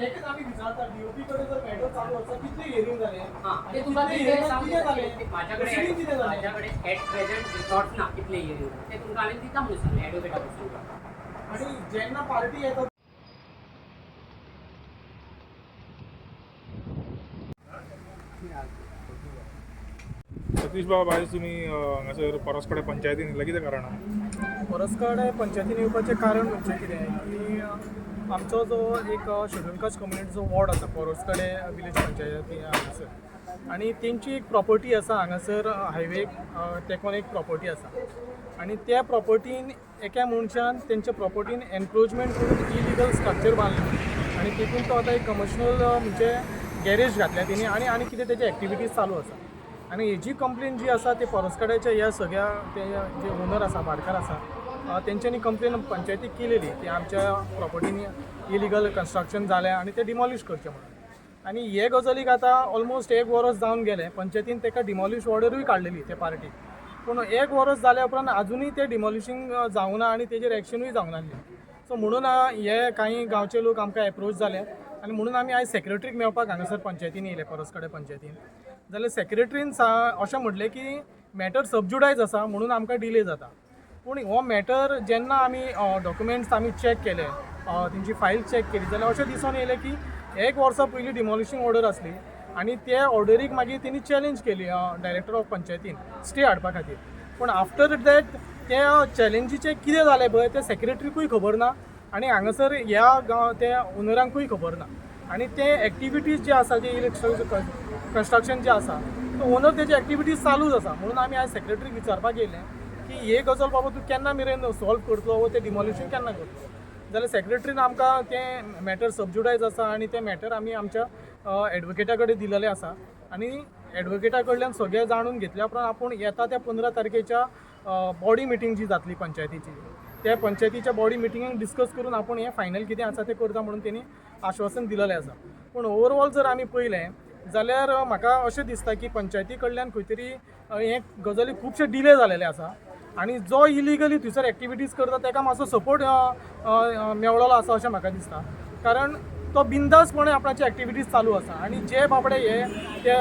एकच आम्ही विचारता डीओपी कडे जर मॅटर चालू असता कितले हिअरिंग झाले. हा, आणि ते तुमका कितले किती hearing सांगू किती झाले. शकते. माझ्याकडे Proceeding किती झाले. माझ्याकडे ऍट प्रेझेंट रिसॉर्ट ना कितले येईल ते तुमका आम्ही दिता म्हणून सांगले ऍडव्होकेट सांगता आणि ज्यांना पार्टी येतात सतीश बाबा भाई तुम्ही हांगासर परसकडे पंचायतीन येयला कितें कारण परस्कड पंचायतीन येवपाचें कारण म्हणजे कितें की आमचो जो एक शेड्यूल कास्ट कम्युनिटीचो वॉर्ड आसा परसकडे विलेज पंचायती हांगासर आनी तेंची एक प्रॉपर्टी आसा हांगासर हायवेक तेकोन एक प्रॉपर्टी आसा आनी त्या प्रॉपर्टीन एका मनशान तेंच्या प्रॉपर्टीन एनक्रोचमेंट करून इलिगल स्ट्रक्चर बांदला आनी तितून तो आतां एक कमर्शियल म्हणजे गॅरेज घातल्या तेणी आनी आनी कितें तेजे एक्टिविटीज चालू आसा आनी हेजी कंप्लेन जी आसा ती परसकड्याच्या ह्या सगळ्या ते जे ओनर आसा भाटकार आसा त्यांच्यानी तेंच्यांनी कंप्लेन पंचायतीक केलेली की आमच्या प्रॉपर्टीनी इलिगल कन्स्ट्रक्शन जालें आनी ते डिमॉलिश करचें म्हणून. आनी हे गजालीक आतां ऑलमोस्ट एक वरस जावन गेलें. पंचायतीन ताका डिमॉलिश ऑर्डरूय काडलेली ते पार्टीन पूण एक वरस जाल्या उपरांत आजुनूय ते डिमॉलिशींग जावंक ना आनी तेजेर एक्शनूय जावंक नासलें सो म्हणून हे कांय गांवचे लोक आमकां एप्रोच जाले आनी म्हणून आमी आयज सेक्रेटरीक मेळपाक हांगासर पंचायतीन येयले परसकडे पंचायतीन. जाल्यार सेक्रेटरीन सा अशें म्हटलें की मॅटर सबज्युडायज आसा म्हणून आमकां डिले जाता. पूण हो मॅटर जेन्ना आमी डॉक्युमेंट्स आमी चॅक केले तेंची फायल चॅक केली. जाल्यार अशें दिसून येयलें की एक वर्सा पयलीं डिमॉलिशींग ऑर्डर आसली आनी ते ऑर्डरीक मागीर तेणी चॅलेंज केली डायरेक्टर ऑफ पंचायतीन स्टे हाडपा खातीर पूण आफ्टर दॅट ते चॅलेंजीचें कितें जालें पळय तें सेक्रेटरीकूय खबर ना? आनी हांगासर ह्या गांव त्या ओनरांकूय खबर ना? आनी ते एक्टिविटीज जे आसा जे इलेक्शन कन्स्ट्रक्शन जे आसा तो ओनर तेजे एक्टिविटीज चालूच आसा. म्हणून आमी आयज सॅक्रेटरीक विचारपाक येयलें की हे गजाल बाबा तूं केन्ना मेरेन सॉल्व करतलो वो ते डिमॉलिशन केन्ना करतलो जाल्यार सेक्रेटरीन आमकां तें मॅटर सबज्युडायज आसा आनी तें मॅटर आमी आमच्या एडवोकेटा कडेन दिलेलें आसा. आनी एडवोकेटा कडल्यान सगळें जाणून घेतल्या उपरांत आपूण येता त्या पंदरा तारखेच्या बॉडी मिटींग जी जातली पंचायतीची. त्या पंचायतीच्या बॉडी मिटिंगेक डिस्कस करून आपूण हें फायनल कितें आसा तें करता म्हणून तेणी आश्वासन दिलेलें आसा. पूण ओवरऑल जर आमी पळयलें जाल्यार म्हाका अशें दिसता की पंचायती कडल्यान खंय तरी हे गजाली खुबशे डिले जालेले आसा. आनी जो इलिगली थंयसर एक्टिविटीज करता ताका मातसो सपोर्ट मेळ्ळो आसा अशें म्हाका दिसता. कारण तो बिंदासपणे आपणाची एक्टिविटीज चालू आसा आनी जे बाबडे हे ते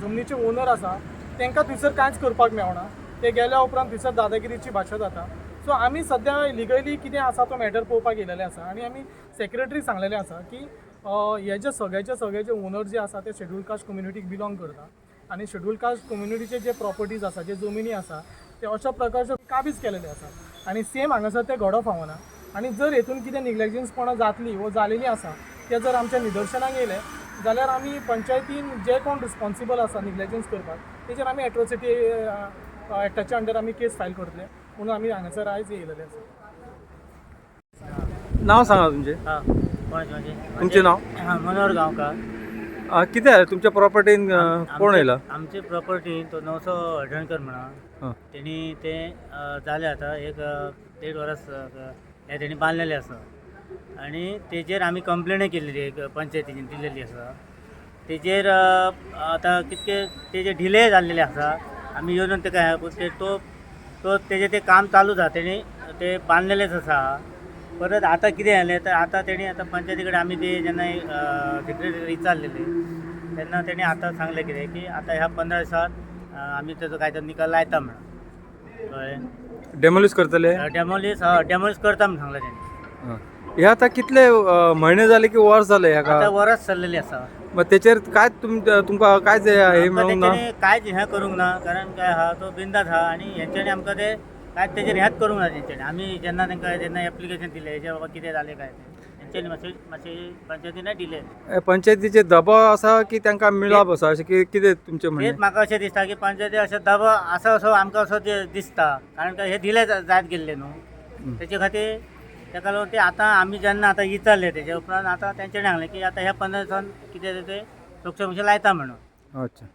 जमनीचे ओनर आसा तांकां थंयसर कांयच करपाक मेळना ते गेल्या उपरांत थंयसर दादागिरीची भाशा जाता. सो आमी सद्या लिगली कितें आसा तो मॅटर पळोवपाक गेलेले आसा आनी आमी सेक्रेटरी सांगलेले आसा की हे जे सगळ्याचे सगळे जे ओनर जे आसा ते शेड्यूल कास्ट कम्युनिटीक बिलोंग करता. आनी शेड्यूल कास्ट कम्युनिटीचे जे प्रॉपर्टीज आसा जे जमिनी आसा ते अशा प्रकारचे काबीज केलेले आसा आनी सेम हांगासर ते घडोवप फावना आनी जर हेतून कितें निग्लेजन्सपणां जातली वो जालेली आसा ते जर आमच्या निदर्शनाक येयले जाल्यार आमी पंचायतीन जे कोण रिस्पॉन्सिबल आसा निग्लेजन्स करपाक तेजेर आमी एट्रोसिटी एक्टाच्या अंडर आमी केस फायल करतले म्हणून आमी हांगासर आयज येयलेले आसा नाव सांगा तुमचे. हा तुमचे नाव? हा मनोहर गांवकार. अं, किती आहे तुमच्या प्रॉपर्टीन कोण येयला आमची प्रॉपर्टी तो नवसो हळदणकर म्हणा. तेणी ते अ, जाले आता. एक अ, देड वर्स अ, हे तेणी बांदलेले आसा आणि तेजेर आमी कंप्लेनूय केलेली एक पंचायतीन दिलेली आसा तेजेर अ, आता कितके तेजे डिले जाल्लेले आसा आमी येवन तेका हे- ते तो तो तेजे ते काम चालू आसा तेणी ते बांदलेलेच आसा परत आता कितें जालें तर आता तेणी आता पंचायती कडेन आमी ते जेन्ना सेक्रेटरी विचारलेले तेन्ना तेणी आतां सांगलें कितें की आता ह्या पंदरा दिसांत अ, आमी तेजो कायदो निकाल लायता म्हणून. कळ्ळें डेमोलिश करतले? डेमोलीस डेमोलीस करता म्हणून सांगलें तेणी हं. हे आता कितले महिने झाले की वर्स झाले आता ह्याका वरस चल्लेली आसा मग त्याचेर काय तुम तुमका काय हे मेळूंक ना? कांयच हें करूंक ना कारण काय आहा तो बिंदास आहा आनी हेंच्यांनी आमकां ते कांयच तेजेर हेंच करूंक ना तेंच्यांनी आमी जेन्ना तांकां जेन्ना एप्लिकेशन दिलें हेजें बाबा कितें जालें काय तें तेंच्यांनी मातशें मातशें पंचायतीन हे पंचायतीचे दबाव असा की तांकां मिळप असा अशें की कितें तुमचें म्हणणें तेच म्हाका अशें दिसता की पंचायती अशें दबाव आसा असो आमकां असो ते दिसता कारण काय हे दिले जा- जायत गेल्ले न्हू तेचे खातीर तेका लागून ते आतां आमी जेन्ना आतां विचारले तेजे उपरांत आतां तेंच्यांनी सांगलें की आतां ह्या पंदरा दिसान कितें तें ते लायता म्हणून अच्छा